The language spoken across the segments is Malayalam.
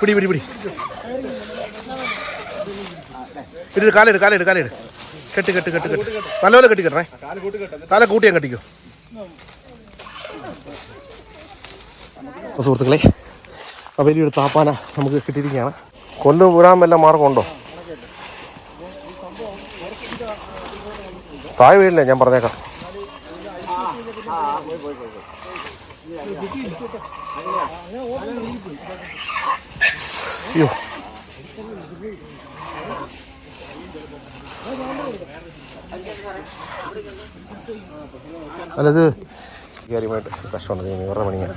പിടി പിടി പിടി. ഇട്ട് കാലിട് കാലിട് കാലിട്. കെട്ട് കെട്ട് കെട്ട് കെട്ട്. നല്ലപോലെ കെട്ടിക്കട്ടെ കാല കൂട്ടി ഞാൻ കെട്ടിക്കോ. അപ്പോൾ സുഹൃത്തുക്കളെ ആ വലിയൊരു താപ്പാന നമുക്ക് കിട്ടിയിരിക്കുകയാണ്. കൊല്ലം വിടാൻ വല്ല മാർഗമുണ്ടോ താഴെ വീടില്ലേ ഞാൻ പറഞ്ഞേക്കാം. അയ്യോ അല്ലത് കാര്യമായിട്ട് കഷ്ടമാണ് വേറെ പണിയാണ്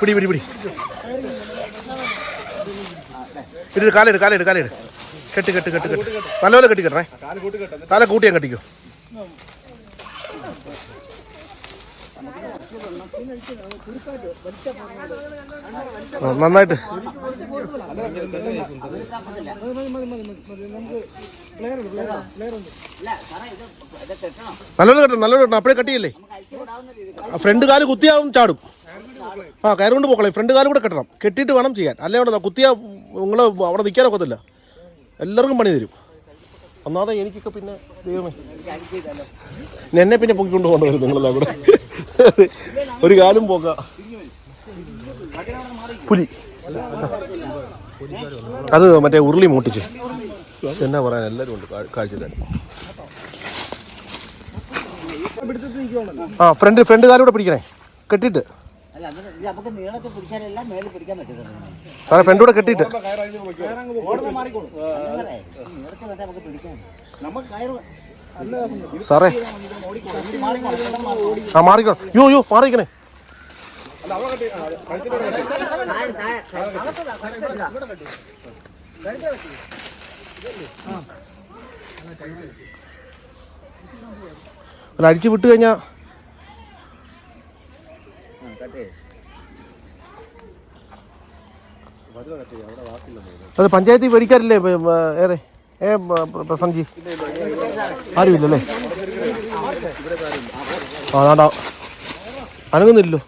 പിടി പിടി പിടി. ഇട്ട് കാലിട് കാലിട് കാലിട്. കെട്ട് കെട്ട് കെട്ട് കെട്ട്. നല്ലപോലെ കെട്ടിക്കട്ടെ കാല കൂട്ടി ഞാൻ കെട്ടിക്കോ? നന്നായിട്ട്. നല്ലോണം കെട്ടണം നല്ലോണം കെട്ടണം അപ്പോഴേ കട്ടിയല്ലേ? ഫ്രണ്ട് കാൽ കുത്തിയാവും ചാടും. ആ കയറ് കൊണ്ട് പോക്കളെ. ഫ്രണ്ട് കാലും കൂടെ കെട്ടണം. കെട്ടിയിട്ട് വേണം ചെയ്യാൻ. അല്ലേ അവിടെ കുത്തിയാ നിങ്ങൾ അവിടെ നിൽക്കാൻ ഒക്കത്തില്ല എല്ലാവർക്കും പണി തരും. ഒന്നാമതെ എനിക്കൊക്കെ പിന്നെ ദൈവമേ. എന്നെ പിന്നെ പൊക്കിക്കൊണ്ട് കൊണ്ടുവരും നിങ്ങളെല്ലാം കൂടെ. ഒരു കാലും പോക്ക. പുലി. അത് മറ്റേ ഉരുളി മൂട്ടിച്ച്. എന്നാ പറയാൻ എല്ലാരും ഉണ്ട് കാഴ്ചയില്ല ആ ഫ്രണ്ട് ഫ്രണ്ട് കാലൂടെ പിടിക്കണേ. കെട്ടിട്ട് സാറേ ഫ്രണ്ടൂടെ കെട്ടിട്ട് സാറേ. ആ മാറിക്കോ. യോ യോ മാറിക്കണേ അല്ല അടിച്ചു വിട്ട് കഴിഞ്ഞാ അത് പഞ്ചായത്തിൽ മേടിക്കാറില്ലേ ഏറെ ഏ പ്രസംജി ആരുമില്ലല്ലേ? ആ അതാണ്ടാ അനങ്ങുന്നില്ലല്ലോ.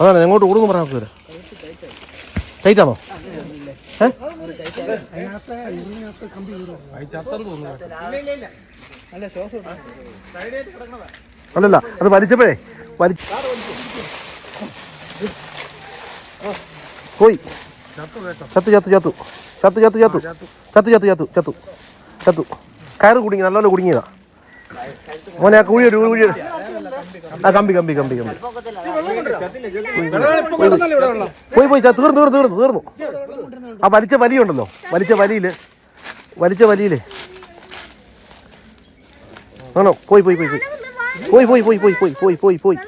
അതാണ് എങ്ങോട്ട് ഓടുന്നു പറയാൻ നോക്കുക ടൈറ്റ് ആണോ ഏ? അല്ലല്ല അത് വലിച്ചപ്പോഴേ വലിച്ച് പോയി ചത്തു ചത്തു ചത്തു ചത്തു ചത്തു ചത്തു ചത്തു ചത്തു ചത്തു ചത്തു ചത്തു കയറ് കുടുങ്ങി നല്ലപോലെ കുടുങ്ങിയതാ മോനെ ആ കുഴി ഒരു കുഴി. ആ കമ്പി കമ്പി കമ്പി കമ്പി പോയി പോയി തീർന്നു തീർന്നു തീർന്നു തീർന്നു. ആ വലിച്ച വലിയുണ്ടല്ലോ. വലിച്ച വലിയിൽ. വലിച്ച വലിയിൽ. ആണോ? പോയി പോയി പോയി പോയി. പോയി പോയി പോയി പോയി പോയി പോയി പോയി.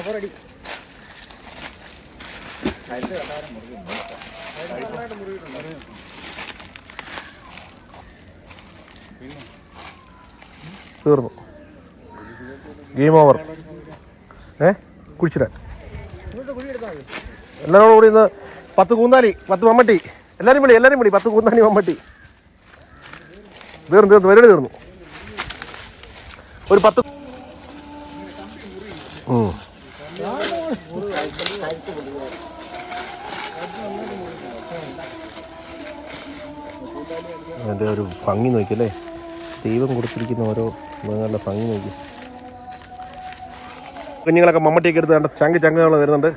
ശ്രദ്ധിച്ചോണേ തീർന്നു. ഗെയിം ഓവർ ഏ? കുഴിച്ചിടാൻ. എല്ലാവരോടും കൂടി ഇന്ന് പത്ത് കൂന്താലി പത്ത് മമ്മട്ടി. എല്ലാവരും വിളി എല്ലാവരും വിളി പത്ത് കൂന്താലി മമ്മട്ടി. തീർന്നു തീർന്നു പരിപാടി തീർന്നു. ഒരു പത്ത് അതിന്റെ ഒരു ഭംഗി നോക്കിയല്ലേ? ദൈവം കൊടുത്തിരിക്കുന്ന ഓരോ മൃഗങ്ങളുടെ ഭംഗി നോക്കി. കുഞ്ഞുങ്ങളൊക്കെ മമ്മട്ടിയൊക്കെ എടുത്ത് കണ്ട ചങ്ക് ചങ്കകൾ വരുന്നുണ്ട്.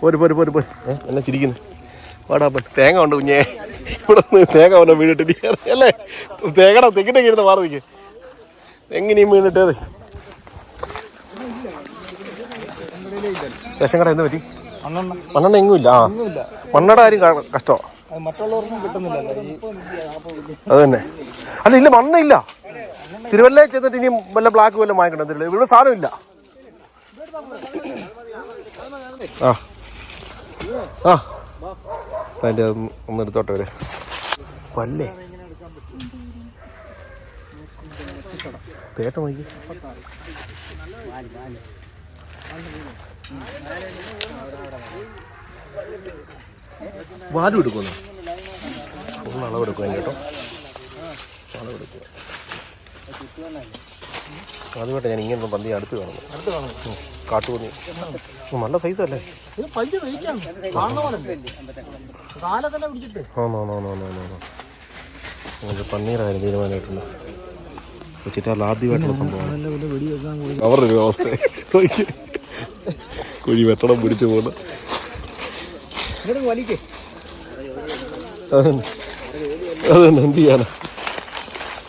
പോര് പോര് പോര് പോര്. എന്നെ ചിരിക്കുന്നു. വാടാ തേങ്ങ ഉണ്ട് കുഞ്ഞേ. ഇവിടെ തേങ്ങ വല്ല വീണിട്ട് അല്ലേ തേങ്ങട തെങ്ങിന്റെ കീഴുന്ന മാറി നിൽക്കും എങ്ങനെയും വീണിട്ടത്. രസം കട എന്ത് പറ്റി? മണ്ണെണ്ണ എങ്ങും ഇല്ല. ആ. മണ്ണട കാര്യം കഷ്ടമാണ് അത് തന്നെ അല്ല ഇല്ല മണ്ണില്ല തിരുവല്ലയിൽ ചെന്നിട്ട് ഇനി വല്ല ബ്ലാക്ക് വല്ലതും വാങ്ങിക്കണം ഇവിടെ സാധനം ഇല്ല ആ. ആ. അതിന്റെ ഒന്ന് എടുത്തോട്ടെ വരെ പല്ലേ? പേട്ട നോക്കി. വാലും എടുക്കുന്നു ഒന്ന് അളവെടുക്കുക കേട്ടോ. അളവെടുക്കുക അതുകൊട്ടെ ഞാൻ ഇങ്ങനെ പന്തി അടുത്ത് കാണുന്നു കാട്ടുപന്നി. നല്ല സൈസ് അല്ലേ? നമുക്ക് തീരുമാനമായിട്ടുണ്ട്. ആദ്യമായിട്ടുള്ള സംഭവം അവരുടെ ഒരു അവസ്ഥ. കുഴി വെട്ടണം പിടിച്ചു പോകുന്നു അതന്നെ അതന്നെ എന്ത് ചെയ്യാനാ?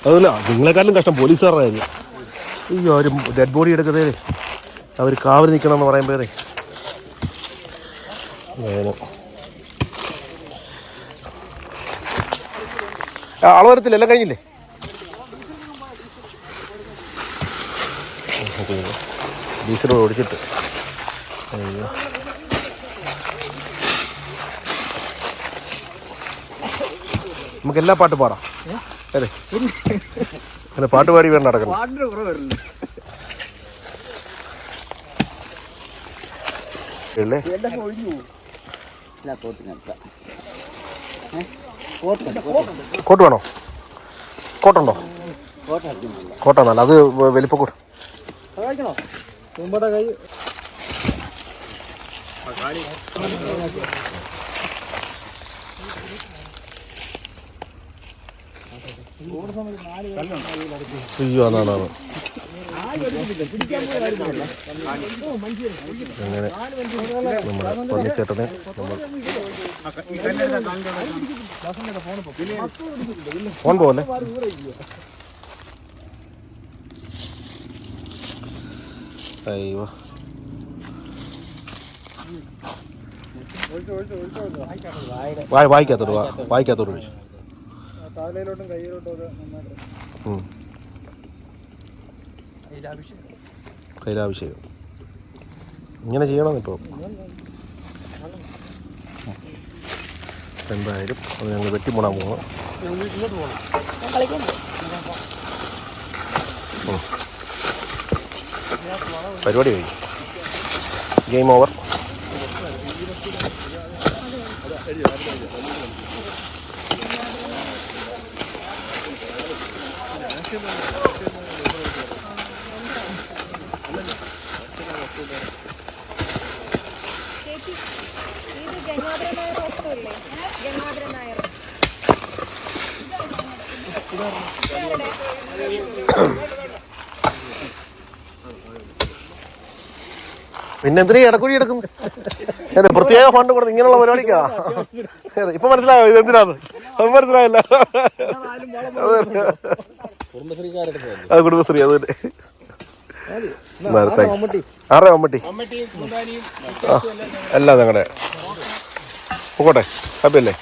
അതല്ല നിങ്ങളെക്കാളും കഷ്ടം പോലീസുകാരായിരുന്നു അയ്യോ അവർ ഡെഡ് ബോഡി എടുക്കുന്നതേ അവർ കാവൽ നിൽക്കണം എന്ന് പറയുമ്പോഴേ ആൾ വരത്തില്ല എല്ലാം കഴിഞ്ഞില്ലേ? ഡീസൽ ഓടിച്ചിട്ട്. അയ്യോ. നമുക്ക് എല്ലാ പാട്ട് പാടാം. അതെ അങ്ങനെ പാട്ട് പാടി വേണ്ട നടക്കണം കോട്ട് വേണോ? കോട്ടുണ്ടോ? കോട്ട കോട്ട നല്ല അത് വലിപ്പ കഴിക്കണോ തുമ്പടെ കൈ. അയ്യോ അതാണ് അങ്ങനെ നമ്മുടെ പന്നിച്ചേട്ടനെ നമ്മൾ ഫോൺ പോലെ അയ്യോ. വായ വായിക്കാത്തോട്ട് വായിക്കാത്തോട്ട് ഒഴിച്ചു കാലയിലോട്ടും കയ്യിലോട്ടും ഒക്കെ നന്നായിട്ട് ഉം. കയ്യിലാവശ്യം. ഇങ്ങനെ ചെയ്യണം ഇപ്പോൾ എന്തായാലും അത് ഞങ്ങൾ വെട്ടിമുണാൻ പോകുന്നു ഉം. പരിപാടി കഴിഞ്ഞു. ഗെയിം ഓവർ ചേച്ചി ഇത് ഗംഗാധര നായർ പിന്നെ എന്തിനാ എടുക്കുന്നു അതെ പ്രത്യേക ഫണ്ട് കൊടുത്ത് ഇങ്ങനെയുള്ള പരിപാടിക്കാ? ഇപ്പൊ മനസ്സിലായോ ഇത് എന്തിനാന്ന് അത്. മനസ്സിലായല്ല അത് കുടുംബശ്രീ അത് തന്നെ. ആരുടെ മമ്മട്ടി? ആ എല്ലാം ഞങ്ങളുടെ പോട്ടെ ഹാപ്പി അല്ലേ